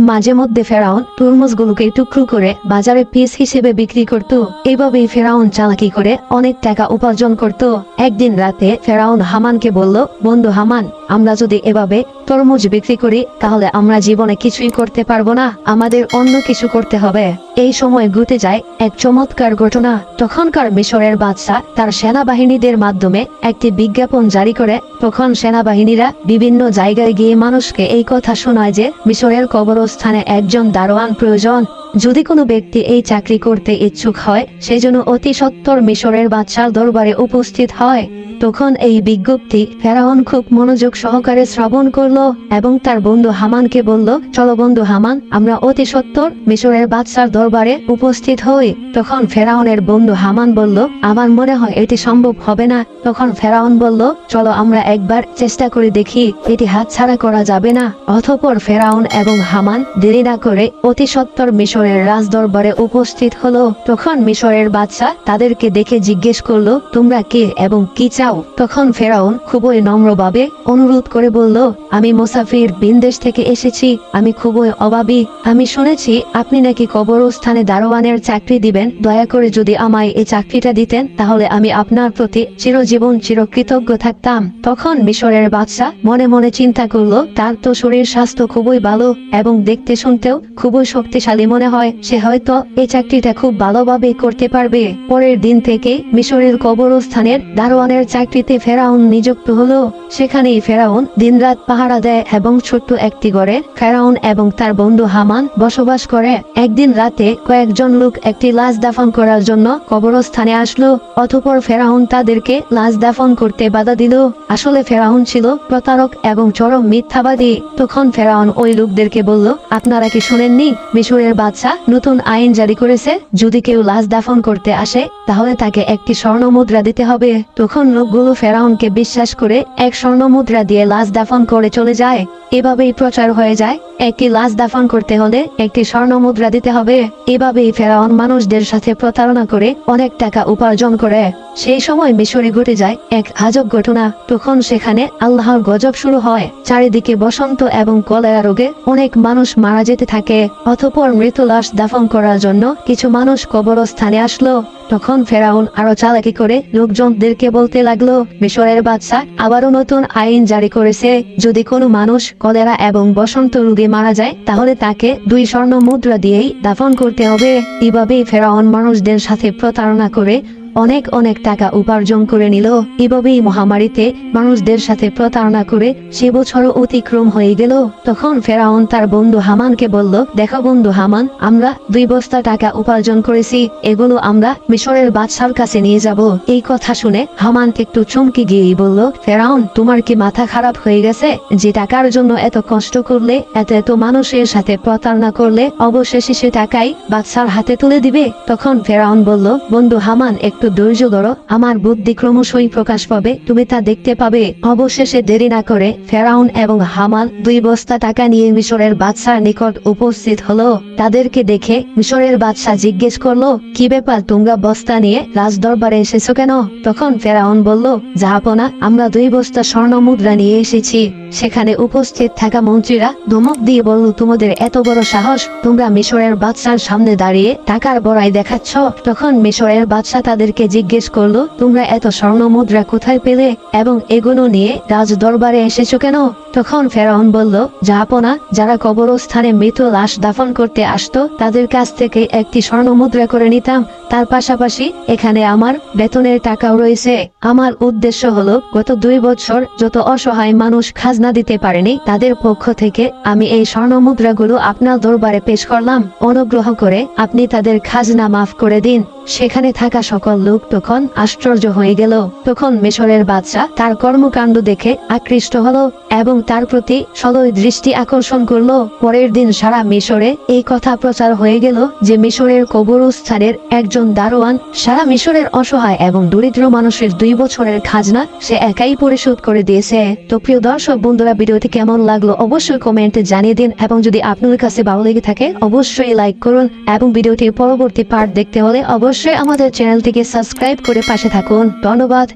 মাঝে মধ্যে ফেরাউন তরমুজগুলোকে টুকরো করে বাজারে পিস হিসেবে বিক্রি করত। এইভাবেই ফেরাউন চালাকি করে অনেক টাকা উপার্জন করত। একদিন রাতে ফেরাউন হামানকে বলল, বন্ধু হামান, আমরা যদি এভাবে তরমুজ বিক্রি করি, তাহলে আমরা জীবনে কিছুই করতে পারব না। আমাদের অন্য কিছু করতে হবে। এই সময় ঘটে যায় এক চমৎকার ঘটনা। তখনকার মিশরের বাদশা তার সেনাবাহিনীদের মাধ্যমে একটি বিজ্ঞাপন জারি করে। তখন সেনাবাহিনীরা বিভিন্ন জায়গায় গিয়ে মানুষকে এই কথা শোনায় যে, মিশরের কবরস্থানে একজন দারোয়ান প্রয়োজন। যদি কোনো ব্যক্তি এই চাকরি করতে ইচ্ছুক হয় সেজন্য অতি সত্বর মিশরের বাদশার দরবারে উপস্থিত হয়। তখন এই বিজ্ঞপ্তি ফেরাউন খুব মনোযোগ সহকারে শ্রবণ করল এবং তার বন্ধু হামানকে বলল, চলো বন্ধু হামান, আমরা অতি সত্বর মিশরের বাদশার দরবারে উপস্থিত হই। তখন ফেরাউনের বন্ধু হামান বলল, আমার মনে হয় এটি সম্ভব হবে না। তখন ফেরাউন বলল, চলো আমরা একবার চেষ্টা করে দেখি, এটি হাতছাড়া করা যাবে না। অথপর ফেরাউন এবং হামান দেরি না করে অতি সত্বর মিশরের রাজ দরবারে উপস্থিত হলো, তখন মিশরের বাদশা তাদেরকে দেখে জিজ্ঞেস করল, তোমরা কে এবং কি চাও? তখন ফেরাউন খুবই নম্রভাবে অনুরোধ করে বলল, আমি মুসাফির বিনদেশ থেকে এসেছি, আমি খুবই অভাবী, আমি শুনেছি আপনি নাকি কবরস্থানে দারোয়ানের চাকরি দিবেন, দয়া করে যদি আমায় এই চাকরিটা দিতেন, তাহলে আমি আপনার প্রতি চিরজীবন চিরকৃতজ্ঞ থাকতাম। তখন মিশরের বাদশা মনে মনে চিন্তা করল, তার তো শরীর স্বাস্থ্য খুবই ভালো এবং দেখতে শুনতেও খুবই শক্তিশালী মনে হয়, সে হয়তো এই চাকরিটা খুব ভালোভাবে করতে পারবে। পরের দিন থেকে মিশরের কবরস্থানের দারোয়ানের চাকরিতে ফেরাউন নিযুক্ত হলো। সেখানেই ফেরাউন দিনরাত পাহারা দেয় এবং ছোট্ট একটি ঘরে ফেরাউন এবং তার বন্ধু হামান বসবাস করে। একদিন রাতে কয়েকজন লোক একটি লাশ দাফন করার জন্য কবরস্থানে আসলো। অতপর ফেরাউন তাদেরকে লাশ দাফন করতে বাধা দিল। আসলে ফেরাউন ছিল প্রতারক এবং চরম মিথ্যাবাদী। তখন ফেরাউন ওই লোকদেরকে বলল, আপনারা কি শুনেননি? মিশরের বাদশা নতুন আইন জারি করেছে, যদি কেউ লাশ দাফন করতে আসে, তাহলে তাকে একটি স্বর্ণ মুদ্রা দিতে হবে। তখন লোকগুলো ফেরাউনকে বিশ্বাস করে এক স্বর্ণ মুদ্রা দিয়ে লাশ দাফন করে চলে যায়। এভাবেই প্রচার হয়ে যায়। একটি লাশ দাফন করতে হলে একটি স্বর্ণ মুদ্রা দিতে হবে। এভাবেই ফেরাউন মানুষদের সাথে প্রতারণা করে অনেক টাকা উপার্জন করে। সেই সময় মিশরে ঘটে যায় এক আজব ঘটনা। তখন সেখানে আল্লাহর গজব শুরু হয়। চারিদিকে বসন্ত এবং কলেরা রোগে অনেক মানুষ মারা যেতে থাকে, অতপর মৃত লাশ দাফন করার জন্য কিছু মানুষ কবরস্থানে আসলো। তখন ফেরাউন আরও চালাকি করে লোকজনদেরকে বলতে লাগল, মিশরের বাচ্চা আবারও নতুন আইন জারি করেছে। যদি কোনো মানুষ কলেরা এবং বসন্ত রোগে মারা যায়, তাহলে তাকে দুই স্বর্ণ মুদ্রা দিয়েই দাফন করতে হবে। এভাবেই ফেরাউন মানুষদের সাথে প্রতারণা করে অনেক অনেক টাকা উপার্জন করে নিল। এভাবেই মহামারীতে মানুষদের সাথে প্রতারণা করে সে বছরও অতিক্রম হয়ে গেল। তখন ফেরাউন তার বন্ধু হামানকে বলল, দেখো বন্ধু হামান, আমরা দুই বস্তা টাকা উপার্জন করেছি, এগুলো আমরা মিশরের বাদশার কাছে নিয়ে যাব। এই কথা শুনে হামান একটু চমকে গিয়েই বলল, ফেরাউন, তোমার কি মাথা খারাপ হয়ে গেছে? যে টাকার জন্য এত কষ্ট করলে, এত এত মানুষের সাথে প্রতারণা করলে, অবশেষে সে টাকাই বাদশার হাতে তুলে দিবে? তখন ফেরাউন বলল, বন্ধু হামান একটু ধৈর্য ধরো, আমার বুদ্ধি ক্রমশই প্রকাশ পাবে, তুমি তা দেখতে পাবে। অবশেষে দেরি না করে ফেরাউন এবং হামান দুই বস্তা টাকা নিয়ে মিশরের বাদশার নিকট উপস্থিত হলো। তাদেরকে দেখে মিশরের বাদশাহ জিজ্ঞেস করল, কি ব্যাপার, তোমরা বস্তা নিয়ে রাজ দরবারে এসেছ কেন? তখন ফেরাউন বলল জাহাপনা আমরা দুই বস্তা স্বর্ণ মুদ্রা নিয়ে এসেছি। সেখানে উপস্থিত থাকা মন্ত্রীরা ধমক দিয়ে বলল, তোমাদের এত বড় সাহস, তোমরা মিশরের বাদশার সামনে দাঁড়িয়ে টাকার বড়াই দেখাচ্ছ। তখন মিশরের বাদশাহ তাদেরকে জিজ্ঞেস করল, তোমরা এত স্বর্ণ মুদ্রা কোথায় পেলে এবং এগুলো নিয়ে রাজ দরবারে এসেছ কেন? তখন ফেরাউন বলল জাহাপনা যারা কবরস্থানে মৃত লাশ দাফন করতে আসতো, তাদের কাছ থেকে একটি স্বর্ণ মুদ্রা করে নিতাম। তার পাশাপাশি এখানে আমার বেতনের টাকাও রয়েছে। আমার উদ্দেশ্য হলো, গত দুই বছর যত অসহায় মানুষ খাজনা দিতে পারেনি, তাদের পক্ষ থেকে আমি এই স্বর্ণ মুদ্রাগুলো আপনার দরবারে পেশ করলাম। অনুগ্রহ করে আপনি তাদের খাজনা মাফ করে দিন। সেখানে থাকা সকল লোক তখন আশ্চর্য হয়ে গেল। তখন মিশরের বাদশা তার কর্মকাণ্ড দেখে আকৃষ্ট হলো এবং তার প্রতি সদয় দৃষ্টি আকর্ষণ করল। পরের দিন সারা মিশরে এই কথা প্রচার হয়ে গেল যে মিশরের কবরস্থানের একজন দারোয়ান সারা মিশরের অসহায় এবং দরিদ্র মানুষের দুই বছরের খাজনা সে একাই পরিশোধ করে দিয়েছে। তো প্রিয় দর্শক বন্ধুরা, ভিডিওটি কেমন লাগল অবশ্যই কমেন্টে জানিয়ে দিন এবং যদি আপনার কাছে ভালো লেগে থাকে, অবশ্যই লাইক করুন এবং ভিডিওটির পরবর্তী পার্ট দেখতে হলে অবশ্যই আমাদের চ্যানেলটিকে সাবস্ক্রাইব করে পাশে থাকুন। ধন্যবাদ।